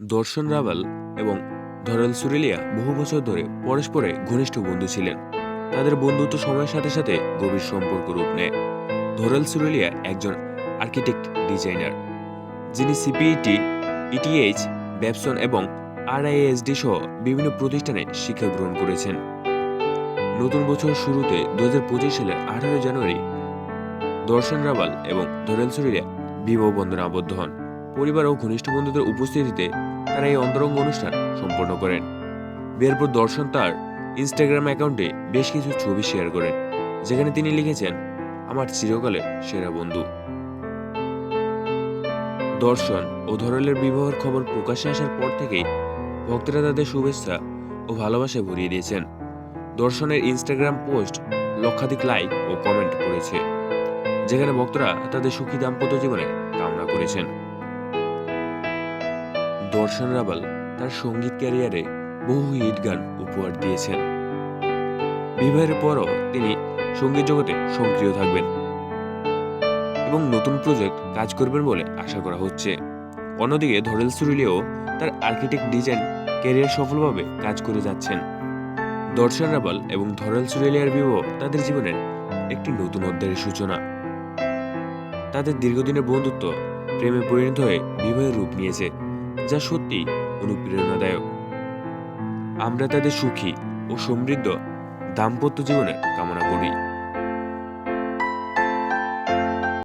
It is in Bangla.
দর্শন রাভাল এবং ধরল সুরেলিয়া বহু বছর ধরে পরস্পরে ঘনিষ্ঠ বন্ধু ছিলেন। তাদের বন্ধুত্ব সময়ের সাথে সাথে গভীর সম্পর্ক রূপ নেয়। ধরল সুরেলিয়া একজন আর্কিটেক্ট ডিজাইনার, যিনি সিপিইটি, ইটিএইচ, ব্যবসন এবং আরআইএসডি সহ বিভিন্ন প্রতিষ্ঠানে শিক্ষা গ্রহণ করেছেন। নতুন বছর শুরুতে দু হাজার পঁচিশ সালের আঠারো জানুয়ারি দর্শন রাভাল এবং ধরেল সুরেলিয়া বিবাহ বন্ধনে আবদ্ধ হন। পরিবার ও ঘনিষ্ঠ বন্ধুদের উপস্থিতিতে তারা এই অন্তরঙ্গ অনুষ্ঠান সম্পন্ন করেন। বিয়ের পর দর্শন তার ইনস্টাগ্রাম অ্যাকাউন্টে বেশ কিছু ছবি শেয়ার করেন, যেখানে তিনি লিখেছেন, আমার চিরকালের সেরা বন্ধু। দর্শন ও ধরলের বিবাহের খবর প্রকাশে আসার পর থেকেই ভক্তরা তাদের শুভেচ্ছা ও ভালোবাসায় ভরিয়ে দিয়েছেন। দর্শনের ইনস্টাগ্রাম পোস্ট লক্ষাধিক লাইক ও কমেন্ট করেছে, যেখানে ভক্তরা তাদের সুখী দাম্পত্য জীবনে কামনা করেছেন। দর্শন রাবাল তার সংগীত ক্যারিয়ারে বহু হিট গান উপহার দিয়েছেন। বিবাহের পরও তিনি সংগীত জগতে সক্রিয় থাকবেন এবং নতুন প্রজেক্ট কাজ করবেন বলে আশা করা হচ্ছে। অন্যদিকে ধরেল সুরিলিও তার আর্কিটেক্ট ডিজাইন ক্যারিয়ার সফলভাবে কাজ করে যাচ্ছেন। দর্শন রাবাল এবং ধরেল সুরেলিয়ার বিবাহ তাদের জীবনের একটি নতুন অধ্যায়ের সূচনা। তাদের দীর্ঘদিনের বন্ধুত্ব প্রেমে পরিণত হয়ে বিবাহের রূপ নিয়েছে। যা সত্যি অনুপ্রেরণাদায়ক। আমরা তাদের সুখী ও সমৃদ্ধ দাম্পত্য জীবনে কামনা করি।